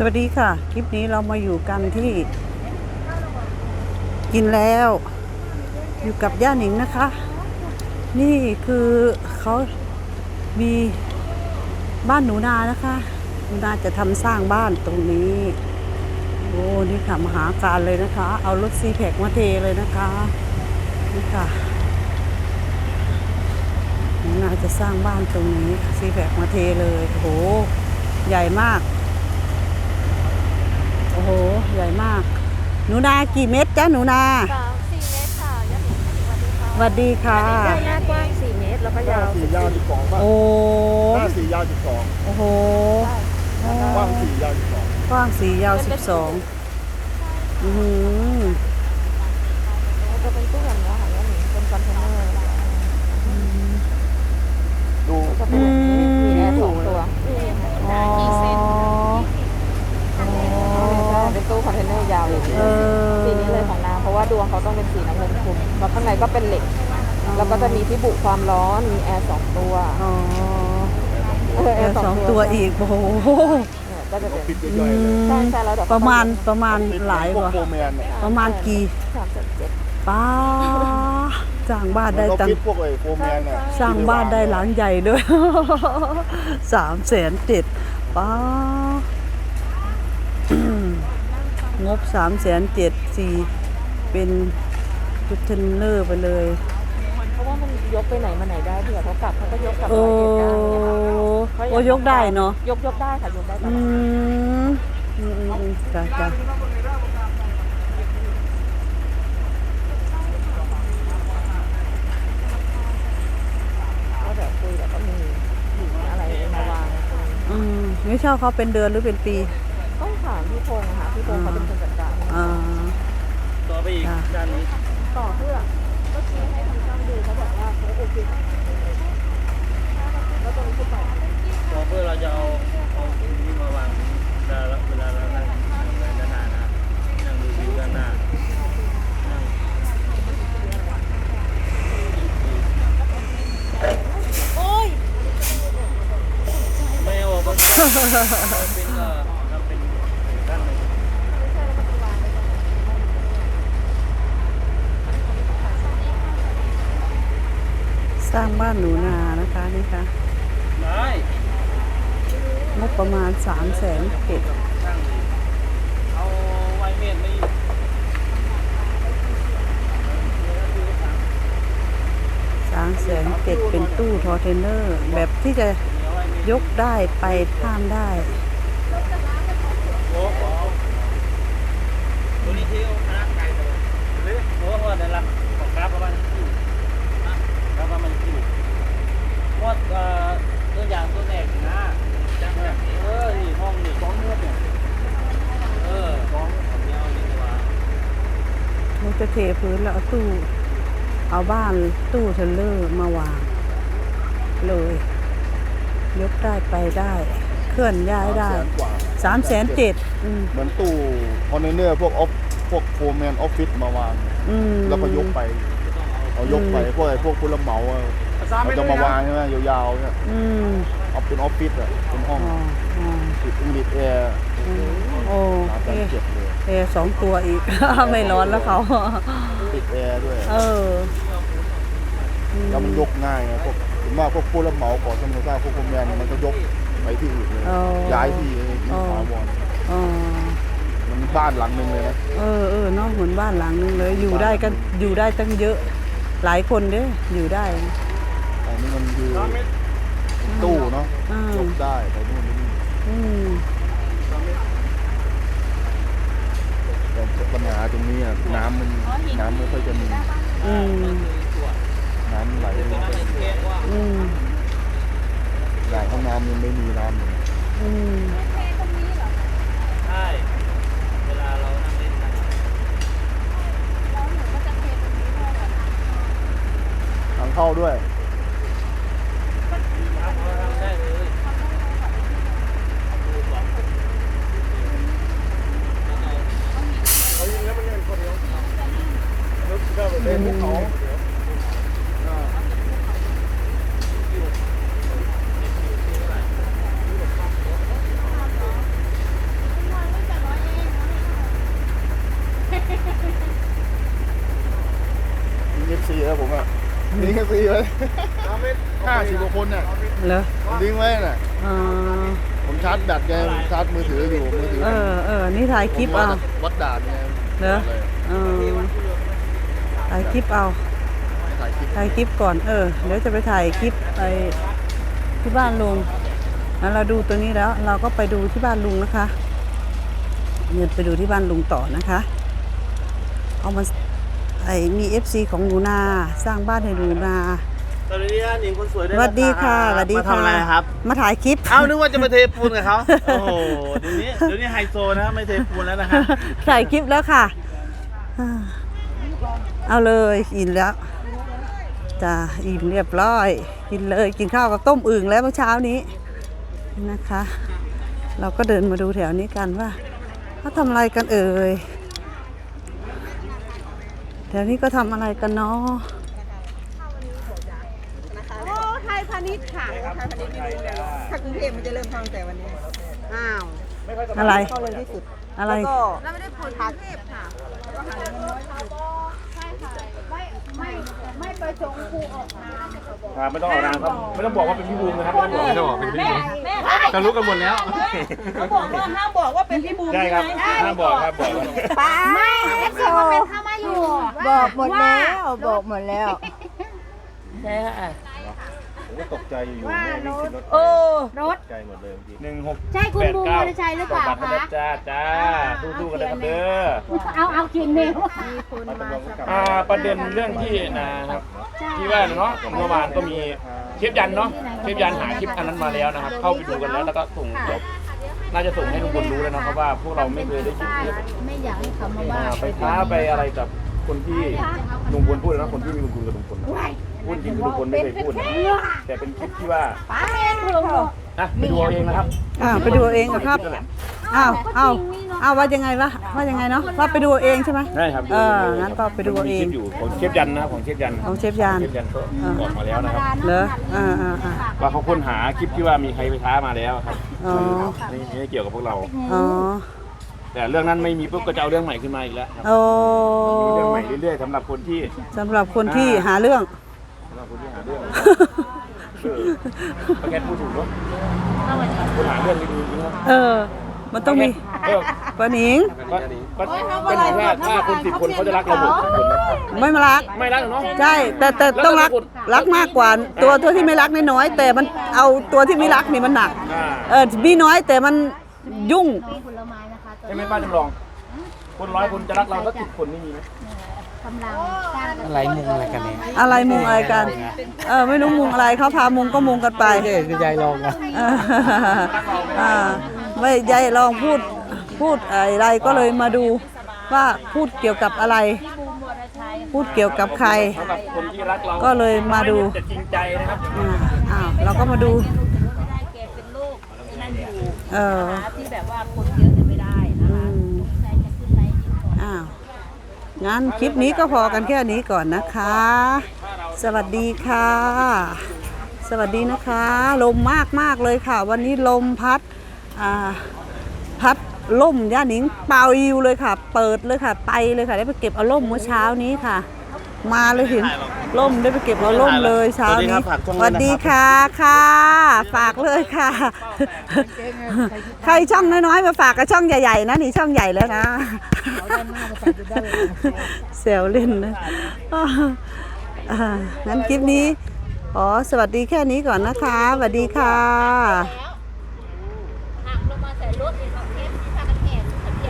สวัสดีค่ะ คลิปนี้เรามาอยู่กันที่ กินแล้ว อยู่กับย่าหนิงนะคะ นี่คือเขามีบ้านหนูนานะคะหนูนาจะทำสร้างบ้านตรงนี้ โอ้นี่ค่ะมหาการเลยนะคะ เอารถซีแพคมาเทเลยนะคะนี่ค่ะหนูนาจะสร้างบ้านตรงนี้ซีแพคมาเทเลยโอ้ใหญ่มาก ห ใหญ่มาก หนูนากี่เม็ดจ้าหนูนาสามสี่เมตรค่ะยอดหญิงสวัสดีค่ะสวัสดีค่ะ หน้ากว้างสี่เมตรแล้วก็ยาวสี่ยาวสิบสองป่ะโอ้หน้าสี่ยาวสิบสองโอ้โหกว้างสี่ยาวสิบสองกว้างสี่ยาวสิบสองอือหือ มันจะเป็นตู้แบบนี้ค่ะยอดหญิงเป็นคอนเทนเนอร์ ดู จะเป็นแบบนี้มีแอร์สองตัว อ๋อ ใช่เป็นตู้คอนเทนเนอร์ยาวเลย เออ สีนี้เลยของนางเพราะว่าดวงเขาต้องเป็นสีน้ำเงินคุมแล้วข้างในก็เป็นเหล็ก แล้วก็จะมีที่ บุความร้อน มีแอร์สองตัวอ๋อเออแอร์สองตัวอีก โอ้โหเนี่ยก็จะเป็นปิดย่อยๆเลยใช่ใช่แล้วเดี๋ยวประมาณประมาณหลายพวกกว่า โฟร์แมนเนี่ยประมาณกี่สามสิบเจ็ดป้าสร้างบ้านได้เราตั้งปิดพวกไอ้โฟร์แมนเนี่ยสร้างบ้านได้หลังใหญ่ด้วย สามแสนเจ็ดป้า งบสามแสนเจ็ดสี่เป็นจุดเทนเนอร์ไปเลย ยกไปไหนมาไหนได้เผื่อเขากลับเขาก็ยกกลับโอ้ร้อยเอ็ดได้เนี่ยค่ะโอ้ยกได้เนาะยกยกได้ค่ะยกได้ตลอือดมอืมอืมอืมจ้ะจ้ะก็แบบคุยแล้วก็มีหินอะไรมาวางตรงนี้อืมไม่เช่าเขาเป็นเดือนหรือเป็นปีต้องถามพี่พงษ์ค่ะพี่พงษ์เขาเป็นคนจัดการอ่า ต่อไปอีกค่ะด้านนี้ต่อเพื่อ ก็ชี้ให้ทางช่างดูเขาบอกว่าเขาโอเคแล้วตรงนี้คือต่อต่อเพื่อเราจะเอาเอาตรงนี้มาวางเวลาเวลาเรานั่งนั่งด้านหน้านะนั่งดูวิวด้านหน้านั่งไม่เอาบางทีเราเป็นก็เราเป็นด้านหนึ่ง สร้างบ้านหนูนานะคะนี่ค่ะงบประมาณสามแสนเจ็ดตั้งดิเอาไวเมดไม่สามแสนเจ็ดเป็นตู้ทอเทนเนอร์ แบบที่จะยกได้ไปท่ามได้ตัวนี้ที่เอาคณะไก่ตัวนี้โอ้โหเดี๋ยวละของกราฟประมาณ กี่กราฟประมาณกี่วอดเอ่อตัวอย่างตัวแรกนะจังแบบนี้เออนี่ห้องนี่สองเมตรเนี่ยเออสองเดียวนี่ดีกว่ามันจะเทพื้นแล้วเอาตู้ เอาบ้านตู้เทรลเลอร์มาวาง เลย ยกได้ไปได้ เคลื่อนย้ายได้แสนกว่าสามแสนเจ็ดอืมเหมือนตู้คอนเทนเนอร์พวกออฟพวกโฟร์แมนออฟฟิศมาวางอืมแล้วก็ยกไป เอายกไปพวกไอ้พวกผู้รับเหมาอะเขาจะมาวางใช่ไหมยาวๆเนี่ยอืมเอาเป็นออฟฟิศอะเป็นห้องอ๋ออ๋อติดอิงลิชแอร์โอ้สามแสเอนเจ็ดเลยเอสองตัวอีก ไม่ร้อนแล้วเขา ติดแอร์ด้วย เออแล้วมันยกง่ายไงพวกถึงว่าพวกผู้รับเหมาก่อสร้างก่อสร้างพวกโฟร์แมนเนี่ยมันก็ยกไปที่อื่นเลยอ๋อย้ายที่ที่อ๋อ ถาวรอ๋อมันบ้านหลังหนึงเลยนะเออเออเนาะเหมือนบ้านหลังนึงเลย อยู่ได้กันอยู่ได้ตั้งเยอะ หลายคนเด้ออยู่ได้แต่นี่มันคือตู้เนาะอ่ายกได้ไปนู่นไปนี่อืมแต่ปัญหาตรงนี้อะน้ำมันน้ำไม่ค่อยจะมีอืมน้ำไหลไม่ค่อยมีอืมอย่างห้องน้ำยังไม่มีน้ำเลยอืม ใช่เวลาเรานั่งเล่นกัน ทางเข้าด้วยได้เลยเป็นภูเขา เอฟซีไว้ห้าสิบกว่าคนน่ะเหรอผมทิ้งไว้น่ะเออผมชาร์จแบตไงผมชาร์จมือถืออยู่มือถือเออเออนี่ถ่ายคลิปผมเอาวัดวัดด่านไงเหรอ เออถ่ายคลิปเอา ถ่ายคลิปถ่ายคลิปก่อน เออ เดี๋ยวจะไปถ่ายคลิปไปที่บ้านลุงแล้วเราดูตัวนี้แล้ว เราก็ไปดูที่บ้านลุงนะคะเนี่ยไปดูที่บ้านลุงต่อนะคะ เอามา ไอ้มีเอฟซีของหนูนาสร้างบ้านให้หนูนาสวัสดีครับหญิงคนสวยสด้วยวัสดีค่ะสวัสดีมาค่ะทำอะไรครับ มาถ่ายคลิป เอ้านึกว่าจะมาเทปูนกับเขาโอ้โหเดี๋ยวนี้เดี๋ยวนี้ไฮโซนะไม่เทปูนแล้วนะฮะถ่ายคลิปแล้วค่ะเอาเลยอิ่มแล้วจ้าอิ่มเรียบร้อย กินเลยกินข้าวกับต้มอึ่งแล้วเมื่อเช้านี้นะคะ เราก็เดินมาดูแถวนี้กันว่าเขาทำอะไรกันเอ่ย แถวนี้ก็ทำอะไรกันเนาะโอ้ไทยพาณิชย์ค่ะไทยพาณิชย์ไม่รู้เลยถ้ากรุงเทพมันจะเริ่มเข้าตั้งแต่วันนี้ อ้าวอะไร เข้าเลยที่สุด อะไร แล้วก็เราไม่ได้ผลกรุงเทพค่ะ ก็หาเงินน้อย ที่สุดครับไม่ต้องเอานามครับ ไม่ต้องบอกว่าเป็นพี่บูมนะครับไม่ต้องบอกไม่ต้องบอกเป็นพี่บูมจะรู้กันหมดแล้ว เขาบอกว่าห้ามบอกว่าเป็นพี่บูมใช่ครับห้ามบอกครับบอกว่าป้าเอฟซีคอมเมนต์เข้ามาอยู่บอกหมดแล้วบอกหมดแล้ว ผมก็ตกใจอยู่ๆแม่วิ่งขึ้นรถโอ้รถใจหมดเลยเมื่อกี้หนึ่งหกใช่คุณบูมวรชัยหรือเปล่าบัตรคะนะจ้าจ้าสู้ๆกันนะครับเด้อเอาเอาเขียนเมลอ่าประเด็นเรื่องที่นะครับ ที่ว่าเนาะเมื่อวานก็มีเชฟยันเนาะเชฟยันหาคลิปอันนั้นมาแล้วนะครับ เข้าไปดูกันแล้วแล้วก็ส่งเดี๋ยวน่าจะส่งให้ทุกคนรู้แล้วนะครับว่าพวกเราไม่เคยได้ยินเรื่องไม่อยากให้เขามาว่าอ่าไปท้าไปอะไรกับคนที่ลุงพลพูดนะคนที่มีบุญคุณกับลุงพลนะ พูดจริงคือลุงพลไม่เคยพูดนะแต่เป็นคลิปที่ว่านะไปดูเอาเองนะครับอ่าไปดูเอาเองเหรอครับ อ้าวอ้าวอ้าวว่ายังไงวะว่ายังไงเนาะว่าไปดูเอาเองใช่ไหมใช่ครับเอองั้นก็ไปดูเอาเองมีคลิปอยู่ของเชฟยันนะครับของเชฟยันของเชฟยานเชฟยันก็ออกมาแล้วนะครับเหรออ่าอ่าอ่าว่าเขาค้นหาคลิปที่ว่ามีใครไปท้ามาแล้วครับอ๋อนี่ไม่เกี่ยวกับพวกเราอ๋อแต่เรื่องนั้นไม่มีปุ๊บก็จะเอาเรื่องใหม่ขึ้นมาอีกแล้วครับโอ้มีเรื่องใหม่เรื่อยๆสำหรับคนที่สำหรับคนที่หาเรื่อง สำหรับคนที่หาเรื่องเออป้าแกพูดถูกเนาะคนหาเรื่องดีๆนะครับเออ มันต้องมีเออปานิงก็ก็เป็นอย่างว่าถ้าคนสิบคนเขาจะรักเราหมดทุกคนนะไม่มารัก ไม่รักหรอกเนาะใช่ แต่แต่ต้องรักรักมากกว่าตัวตัวที่ไม่รักน้อยๆแต่มันเอาตัวที่ไม่รักนี่มันหนัก อ่าเออมีน้อยแต่มันยุ่ง ผลไม้นะคะ ใช่ไหมป้าจำลอง คนร้อยคนจะรักเราสักสิบคนนี่มีไหม กำลังสร้างอะไรมุงอะไรกันเนี่ยอะไรมุงอะไรกัน เออไม่รู้มุงอะไรเขาพามุงก็มุงกันไปเด็กคือยายลองอะเอออ่าไม่ยายลองพูดพูดอะไรก็เลยมาดูว่าพูดเกี่ยวกับอะไร พูดเกี่ยวกับใคร สำหรับคนที่รักเราก็เลยมาดูจะจริงใจนะครับ อ่าอ้าวเราก็มาดูได้แกเป็นโรคนั่นอยู่เออ ที่แบบว่าคนเยอะจะไม่ได้นะ อื คะ มอ้าว งั้นคลิปนี้ก็พอกันแค่นี้ก่อนนะคะ สวัสดีค่ะ สวัสดีนะคะ ลมมากมากเลยค่ะ วันนี้ลมพัดอ่าพัดล่มย่านิงเปล่าอิวเลยค่ะ เปิดเลยค่ะ ไปเลยค่ะ ได้ไปเก็บเอาล่มเมื่อเช้านี้ค่ะ มาเลยถึงล่มได้ไปเก็บเอาล่มเลยเช้านี้สวัสดีค่ะค่ะ ฝากเลยค่ะ ใครช่องน้อยๆมาฝากกับช่องใหญ่ๆนะนี่ช่องใหญ่แล้วนะเซลเล่นนะอ่างั้นคลิปนี้ขอสวัสดีแค่นี้ก่อนนะคะสวัสดีค่ะ